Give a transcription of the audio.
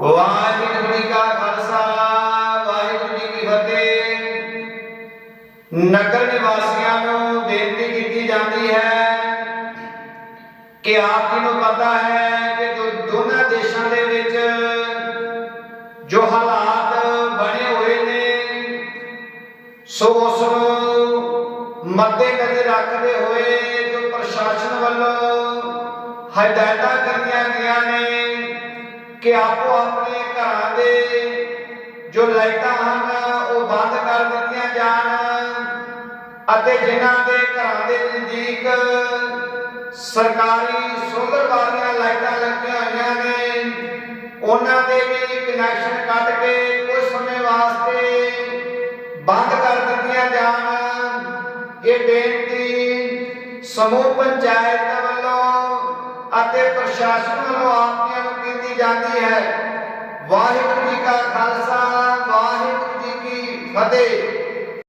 ਵਾਹਿਗੁਰੂ ਜੀ ਕਾ ਖਾਲਸਾ, ਵਾਹਿਗੁਰੂ ਜੀ ਕੀ ਫਤਿਹ। ਨਗਰ ਨਿਵਾਸੀਆਂ ਨੂੰ ਬੇਨਤੀ ਕੀਤੀ ਜਾਂਦੀ ਹੈ ਕਿ ਆਪ ਜੀ ਨੂੰ ਪਤਾ ਹੈ ਕਿ ਜੋ ਦੋਨਾਂ ਦੇਸ਼ਾਂ ਦੇ ਵਿੱਚ ਜੋ ਹਾਲਾਤ ਬਣੇ ਹੋਏ ਨੇ, ਸੋ ਉਸ ਨੂੰ ਮੱਦੇ ਨਜ਼ਰ ਰੱਖਦੇ ਹੋਏ ਜੋ ਪ੍ਰਸ਼ਾਸਨ ਵੱਲੋਂ ਹਦਾਇਤਾਂ ਕੀਤੀਆਂ ਗਈਆਂ ਨੇ ਕਿ ਆਪੋ ਆਪਣੇ ਘਰਾਂ ਦੇ ਜੋ ਲਾਈਟਾਂ ਹਨ, ਉਹ ਬੰਦ ਕਰ ਦਿੱਤੀਆਂ ਜਾਣ ਅਤੇ ਜਿਨ੍ਹਾਂ ਦੇ ਘਰਾਂ ਦੇ ਨਜ਼ਦੀਕ ਸਰਕਾਰੀ ਸੋਲਰ ਵਾਲੀਆਂ ਲਾਈਟਾਂ ਲੱਗੀਆਂ ਹੋਈਆਂ ਨੇ, ਉਹਨਾਂ ਦੇ ਵੀ ਕਨੈਕਸ਼ਨ ਕੱਟ ਕੇ ਕੁਝ ਸਮੇਂ ਵਾਸਤੇ ਬੰਦ ਕਰ ਦਿੱਤੀਆਂ ਜਾਣ। ਇਹ ਬੇਨਤੀ ਸਮੂਹ ਪੰਚਾਇਤ ਵੱਲੋਂ ਅਤੇ ਪ੍ਰਸ਼ਾਸਨ ਵੱਲੋਂ ਆਪਿਆਂ ਨੂੰ ਕੀਤੀ ਜਾਂਦੀ ਹੈ। ਵਾਹਿਗੁਰੂ ਜੀ ਕਾ ਖਾਲਸਾ, ਵਾਹਿਗੁਰੂ ਜੀ ਕੀ ਫਤਿਹ।